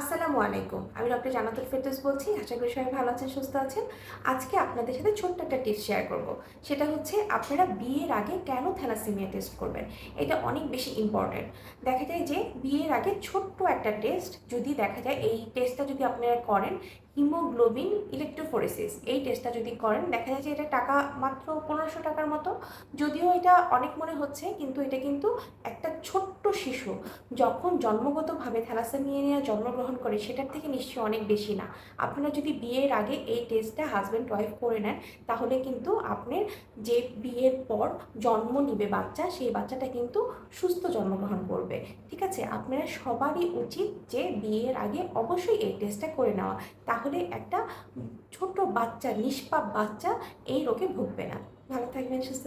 আসসালামু আলাইকুম। আমি ডক্টর জানাতুল ফেরদৌস বলছি। আশা করি সবাই ভালো আছেন, সুস্থ আছেন। আজকে আপনাদের সাথে ছোট্ট একটা টিপস শেয়ার করব। সেটা হচ্ছে আপনারা বিয়ের আগে কেন থ্যালাসেমিয়া টেস্ট করবেন? এটা অনেক বেশি ইম্পর্টেন্ট দেখা যায় যে বিয়ের আগে ছোট্ট একটা টেস্ট যদি দেখা যায়, এই টেস্টটা যদি আপনারা করেন, হিমোগ্লোবিন ইলেকট্রোফোরেসিস, এই টেস্টটা যদি করেন, দেখা যায় যে এটা টাকা মাত্র পনেরোশো টাকার মতো। যদিও এটা অনেক মনে হচ্ছে, কিন্তু এটা কিন্তু একটা ছোট্ট শিশু যখন জন্মগতভাবে থ্যালাসেমিয়া নিয়ে জন্মগ্রহণ করে, সেটার থেকে নিশ্চয়ই অনেক বেশি না। আপনারা যদি বিয়ের আগে এই টেস্টটা হাজব্যান্ড ওয়াইফ করে নেন, তাহলে কিন্তু আপনার যে বিয়ের পর জন্ম নিবে বাচ্চা, সেই বাচ্চাটা কিন্তু সুস্থ জন্মগ্রহণ করবে। ঠিক আছে? আপনারা সবারই উচিত যে বিয়ের আগে অবশ্যই এই টেস্টটা করে নেওয়া। তাহলে একটা ছোট বাচ্চা, নিষ্পাপ বাচ্চা এই রোগে ভুগবে না। ভালো থাকবেন, সুস্থ